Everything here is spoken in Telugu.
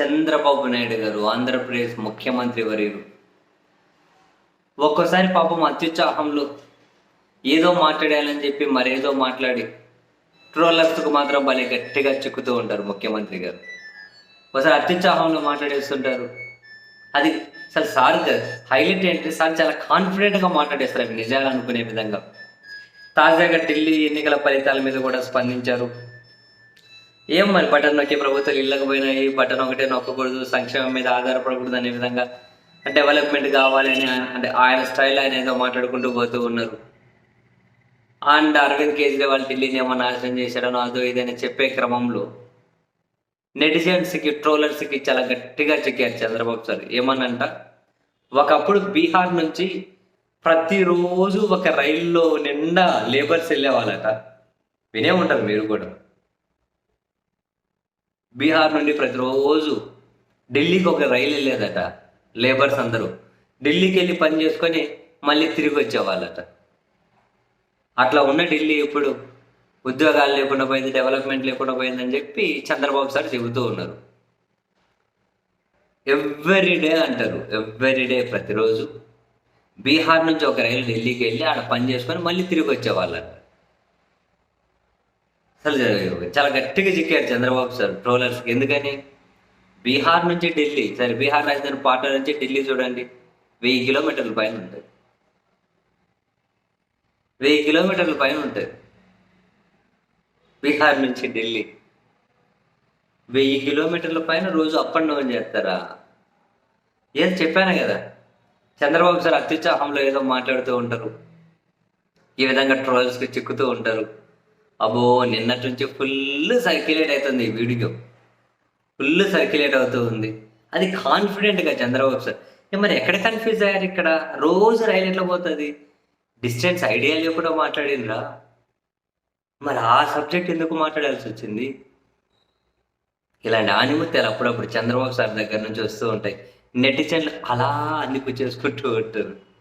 చంద్రబాబు నాయుడు గారు ఆంధ్రప్రదేశ్ ముఖ్యమంత్రి వర్యులు. ఒక్కోసారి పాపం అత్యుత్సాహంలో ఏదో మాట్లాడాలని చెప్పి మరేదో మాట్లాడి ట్రోలర్స్కు మాత్రం భలే గట్టిగా చిక్కుతూ ఉంటారు ముఖ్యమంత్రి గారు. ఒకసారి అత్యుత్సాహంలో మాట్లాడేస్తుంటారు. అది అసలు సార్ హైలైట్ ఏంటంటే సార్ చాలా కాన్ఫిడెంట్గా మాట్లాడేస్తారు. అవి నిజాలు అనుకునే విధంగా. తాజాగా ఢిల్లీ ఎన్నికల ఫలితాల మీద కూడా స్పందించారు. ఏం మరి బటన్ నొక్కే ప్రభుత్వాలు ఇళ్ళకపోయినా పోయినాయి బటన్ ఒకటే నొక్కకూడదు సంక్షేమం మీద ఆధారపడకూడదు అనే విధంగా. డెవలప్మెంట్ కావాలని అంటే ఆయన స్టైల్ ఆయన ఏదో మాట్లాడుకుంటూ పోతూ ఉన్నారు. అండ్ అరవింద్ కేజ్రీవాల్ ఢిల్లీని ఏమో నాశనం చేశాడనో అదో ఇదని చెప్పే క్రమంలో నెటిజన్స్కి ట్రోలర్స్కి చాలా గట్టిగా చెక్కారు చంద్రబాబు సార్. ఏమనంట? ఒకప్పుడు బీహార్ నుంచి ప్రతిరోజు ఒక రైల్లో నిండా లేబర్స్ వెళ్ళేవాళ్ళట. వినే ఉంటారు మీరు కూడా. బీహార్ నుండి ప్రతిరోజు ఢిల్లీకి ఒక రైలు వెళ్ళేదట లేబర్స్ అందరూ. ఢిల్లీకి వెళ్ళి పని చేసుకొని మళ్ళీ తిరిగి వచ్చేవాళ్ళట. అట్లా ఉన్న ఢిల్లీ ఇప్పుడు ఉద్యోగాలు లేకుండా పోయింది డెవలప్మెంట్ లేకుండా పోయిందని చెప్పి చంద్రబాబు సార్ చెబుతూ ఉన్నారు. ఎవ్రీ డే అంటారు ఎవ్రీ డే ప్రతిరోజు బీహార్ నుంచి ఒక రైలు ఢిల్లీకి వెళ్ళి ఆడ పని చేసుకొని మళ్ళీ తిరిగి వచ్చేవాళ్ళట. అసలు చాలా గట్టిగా చిక్కారు చంద్రబాబు సార్ ట్రోలర్స్కి ఎందుకని? బీహార్ నుంచి ఢిల్లీ సరే బీహార్ రాజధాని పాట్నా నుంచి ఢిల్లీ చూడండి. వెయ్యి కిలోమీటర్ల పైన ఉంటుంది. వెయ్యి కిలోమీటర్ల పైన ఉంటుంది. బీహార్ నుంచి ఢిల్లీ. వెయ్యి కిలోమీటర్ల పైన రోజు అప్ అండ్ డౌన్ చేస్తారా? ఏదో చెప్పాను కదా. చంద్రబాబు సార్ అత్యుత్సాహంలో ఏదో మాట్లాడుతూ ఉంటారు. ఈ విధంగా ట్రోల్స్కి చిక్కుతూ ఉంటారు. అబ్బో నిన్నటి నుంచి ఫుల్ సర్క్యులేట్ అవుతుంది ఈ వీడియో. ఫుల్ సర్క్యులేట్ అవుతూ ఉంది. అది కాన్ఫిడెంట్గా చంద్రబాబు సార్. మరి ఎక్కడ కన్ఫ్యూజ్ అయ్యారు ఇక్కడ? రోజు రైలు ఎట్లా పోతుంది. డిస్టెన్స్ ఐడియాలు ఎప్పుడో మాట్లాడిందిరా మరి ఆ సబ్జెక్ట్ ఎందుకు మాట్లాడాల్సి వచ్చింది? ఇలాంటి ఆనిమత్యాలు అప్పుడప్పుడు చంద్రబాబు సార్ దగ్గర నుంచి వస్తూ ఉంటాయి. నెటిజన్లు అలా అన్ని చేసుకుంటూ ఉంటారు.